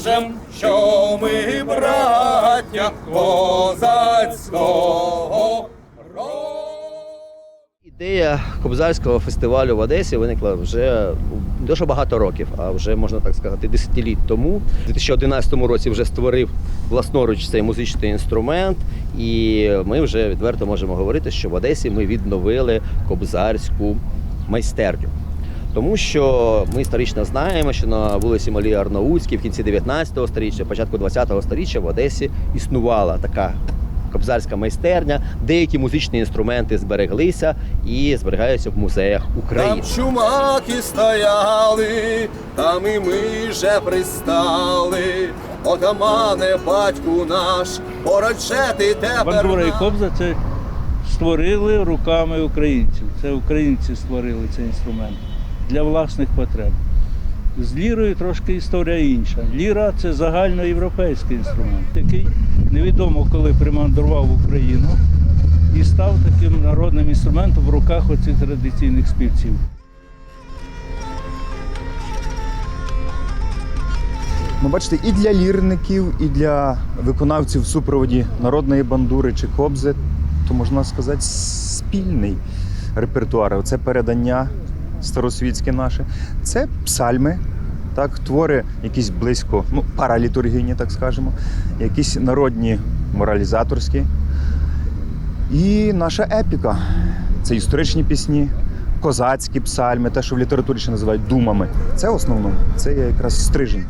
скажем, що ми браття козацького. Ідея кобзарського фестивалю в Одесі виникла вже дуже багато років, а вже можна так сказати, десятиліть тому. У 2011 році вже створив власноруч цей музичний інструмент, і ми вже відверто можемо говорити, що в Одесі ми відновили кобзарську майстерню. Тому що ми історично знаємо, що на вулиці Малій Арнаутській в кінці 19 століття, початку 20 століття в Одесі існувала така кобзарська майстерня. Деякі музичні інструменти збереглися і зберігаються в музеях України. Там чумаки стояли, там і ми вже пристали. Отамане, батьку наш, породжети тепер. Бандура і кобза це створили руками українців. Це українці створили цей інструмент для власних потреб. З лірою трошки історія інша. Ліра це загальноєвропейський інструмент, який невідомо коли примандрував Україну і став таким народним інструментом в руках оцих традиційних співців. Ну, бачите, і для лірників, і для виконавців в супроводі народної бандури чи кобзи, то можна сказати, спільний репертуар. Це передання старосвітське наше, це псальми, так, твори якісь близько, ну, паралітургійні, так скажемо, якісь народні моралізаторські. І наша епіка це історичні пісні, козацькі псальми, те, що в літературі ще називають думами. Це в основному, це є якраз стрижень.